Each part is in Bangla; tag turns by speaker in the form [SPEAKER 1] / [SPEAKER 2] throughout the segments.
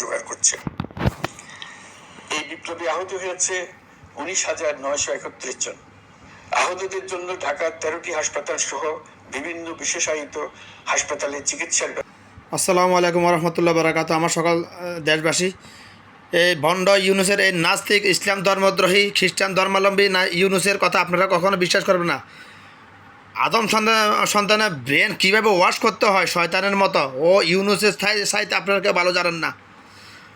[SPEAKER 1] জোগাড় করছে। এই বিপ্লবে আহত হয়েছে উনিশ হাজার নয়শো একত্রিশ জন। আহতদের জন্য ঢাকার তেরোটি হাসপাতাল সহ বিভিন্ন বিশেষায়িত হাসপাতালে চিকিৎসার
[SPEAKER 2] আসসালামু আলাইকুম রহমতুল্লাহ বারাকাত আমার সকল দেশবাসী, এই ভণ্ড ইউনুসের এই নাস্তিক ইসলাম ধর্মদ্রোহী, খ্রিস্টান ধর্মাবলম্বী না ইউনুসের কথা আপনারা কখনো বিশ্বাস করবেন না। আদম সন্তান, সন্তানের ব্রেন কীভাবে ওয়াশ করতে হয় শয়তানের মতো? ও ইউনুসের সাইতে আপনারা কেউ ভালো জানেন না।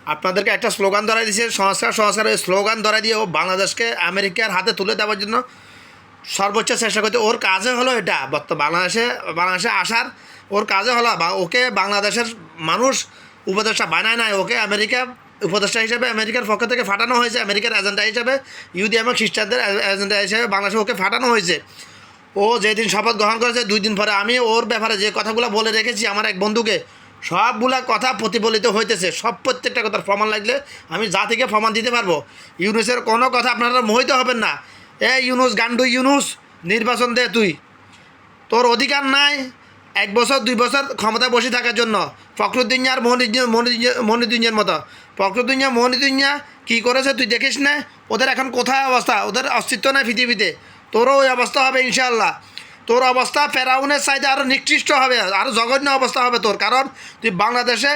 [SPEAKER 2] আপনাদেরকে একটা স্লোগান ধরাই দিয়েছে সংস্কার সংস্কার ওই স্লোগান ধরাই দিয়ে ও বাংলাদেশকে আমেরিকার হাতে তুলে দেওয়ার জন্য সর্বোচ্চ চেষ্টা করতে ওর কাজে হলো এটা বর্তমান বাংলাদেশে বাংলাদেশে আসার ওর কাজে হলো বা ওকে বাংলাদেশের মানুষ উপদেষ্টা বানায় নাই, ওকে আমেরিকা উপদেষ্টা হিসেবে আমেরিকার পক্ষ থেকে ফাটানো হয়েছে, আমেরিকার এজেন্ডা হিসেবে, ইহুদি এবং খ্রিস্টানদের এজেন্ডা হিসেবে বাংলাদেশে ওকে ফাটানো হয়েছে। ও যেদিন শপথ গ্রহণ করেছে, দুই দিন পরে আমি ওর ব্যাপারে যে কথাগুলো বলে রেখেছি, আমার এক বন্ধুকে সবগুলা কথা প্রতিফলিত হইতেছে। সব প্রত্যেকটা কথার প্রমাণ লাগলে আমি যা থেকে প্রমাণ দিতে পারব। ইউনুসের কোনো কথা আপনারা মোহিত হবেন না। এ ইউনুস, গান্ডু ইউনুস, নির্বাচন দে তুই। তোর অধিকার নাই, এক বছর, দুই বছর ক্ষমতায় বসে থাকার জন্য। ফখরুদ্দিন আর মনিদুঞ্জের মতো। ফখরুদ্দিন মনিদুঞ্জা কী করেছে তুই দেখিস না? ওদের এখন কোথায় অবস্থা? ওদের অস্তিত্ব নাই পৃথিবীতে। তোরও ওই অবস্থা হবে ইনশাল্লাহ তোর অবস্থা ফেরাউনের সাইডে আরও নিকৃষ্ট হবে আরও জঘন্য অবস্থা হবে তোর। কারণ তুই বাংলাদেশে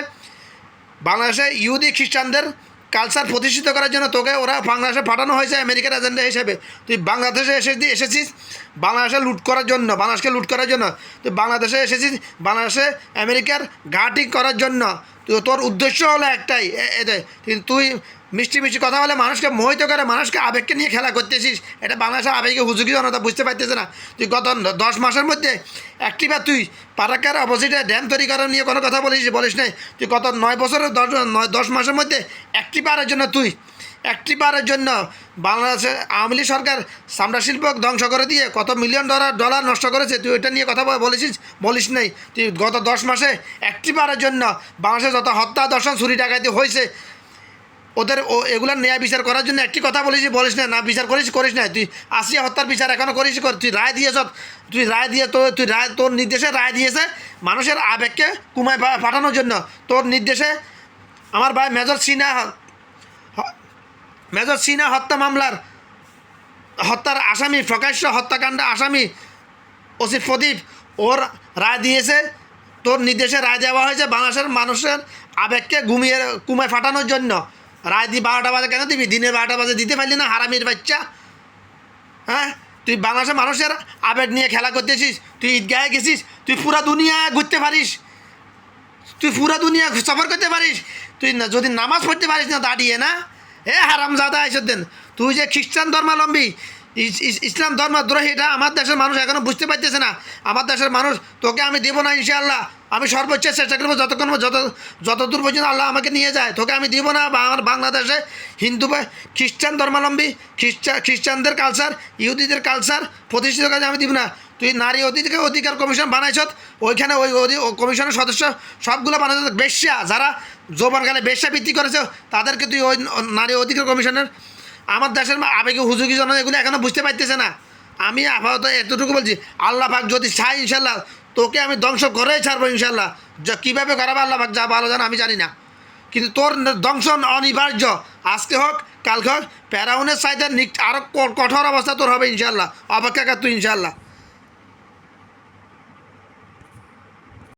[SPEAKER 2] বাংলাদেশে ইহুদি খ্রিস্টানদের কালচার প্রতিষ্ঠিত করার জন্য তোকে ওরা বাংলাদেশে পাঠানো হয়েছে, আমেরিকার এজেন্ডা হিসেবে। তুই বাংলাদেশে এসে এসেছিস বাংলাদেশে লুট করার জন্য, বাংলাদেশকে লুট করার জন্য। তুই বাংলাদেশে এসেছিস বাংলাদেশে আমেরিকার ঘাটি করার জন্য। তোর উদ্দেশ্য হলো একটাই কিন্তু তুই মিষ্টি মিষ্টি কথা বলে মানুষকে মোহিত করে মানুষকে আবেগকে নিয়ে খেলা করতেছিস, এটা বাংলাদেশের আবেগে হুজুকি জনতা বুঝতে পারতেছে না। তুই গত দশ মাসের মধ্যে একটিবার তুই পারাকার অপোজিটে ড্যাম তৈরি করার নিয়ে কোনো কথা বলিস বলিস নাই। তুই গত নয় বছরের দশ, নয়, দশ মাসের মধ্যে একটি বারের জন্য তুই একটি বারের জন্য বাংলাদেশের আওয়ামী লীগ সরকার চামড়া শিল্প ধ্বংস করে দিয়ে কত মিলিয়ন ডলার ডলার নষ্ট করেছে, তুই ওইটা নিয়ে কথা বলেছিস, বলিস নাই। তুই গত দশ মাসে একটি বারের জন্য বাংলাদেশে যত হত্যা দর্শন চুরি, ডাকাতি হয়েছে, ওদের ও এগুলো ন্যায় বিচার করার জন্য একটি কথা বলেছি, বলিস না না বিচার করিস করিস না তুই আসিয়া হত্যার বিচার এখনও করিস, কর, তুই রায় দিয়েছ, তুই রায় দিয়ে তো, তুই রায়, তোর নির্দেশে রায় দিয়েছে মানুষের আবেগকে কুমায় পাঠানোর জন্য। তোর নির্দেশে আমার ভাই মেজর সিনহা মেজর সিনহা হত্যা মামলার হত্যার আসামি, প্রকাশ্য হত্যাকাণ্ড আসামি ওসি প্রদীপ, ওর রায় দিয়েছে, তোর নির্দেশে রায় দেওয়া হয়েছে বাংলাদেশের মানুষের আবেগকে ঘুমিয়ে কুমায় ফাটানোর জন্য। রায় দি বারোটা বাজে কেন দিবি? দিনে বারোটা বাজে দিতে পারলি না, হারামির বাচ্চা। হ্যাঁ? তুই বাংলাদেশের মানুষের আবেগ নিয়ে খেলা করতেছিস, তুই ঈদগাহে গেছিস, তুই পুরা দুনিয়া ঘুরতে পারিস, তুই পুরা দুনিয়া সফর করতে পারিস, তুই যদি নামাজ পড়তে পারিস না, দাঁড়িয়ে না। এ হারাম জাদা দেন তুই যে খ্রিস্টান ধর্মাবলম্বী, ইস- ইস- ইসলাম ধর্মদ্রোহী, এটা আমার দেশের মানুষ এখনও বুঝতে পারতেছে না। আমার দেশের মানুষ, তোকে আমি দেবো না, ইনশাআল্লাহ। আমি সর্বোচ্চ চেষ্টা করব, যতক্ষণ যত, যতদূর পর্যন্ত আল্লাহ আমাকে নিয়ে যায়, তোকে আমি দিব না আমার বাংলাদেশে হিন্দু খ্রিস্টান ধর্মাবলম্বী খ্রিস্টান খ্রিস্টানদের কালচার ইহুদিদের কালচার প্রতিষ্ঠিত কাজে আমি দিব না। তুই নারী অধিকার অধিকার কমিশন বানাইছ ওইখানে ওই কমিশনের সদস্য সবগুলো বানাইছ বেশ্যা, যারা জোবানকালে বেশ্যা বৃত্তি করেছে, তাদেরকে তুই ওই নারী অধিকার কমিশনের, আমার দেশের আবেগে হুজুকি জন এগুলো এখনও বুঝতে পারতেছে না। আমি আপাতত এতটুকু বলছি, আল্লাহ পাক যদি চাই ইনশাল্লাহ, তোকে আমি ধ্বংস করেই ছাড়বো ইনশাল্লাহ। যা কীভাবে করাবো আল্লাহ পাক, যা ভালো জানো আমি জানি না। কিন্তু তোর ধ্বংস অনিবার্য। আজকে হোক, কালকে হোক প্যারাউনের সাইডে আরও কঠোর অবস্থা তোর হবে ইনশাল্লাহ। অপেক্ষা কর তুই ইনশাল্লাহ।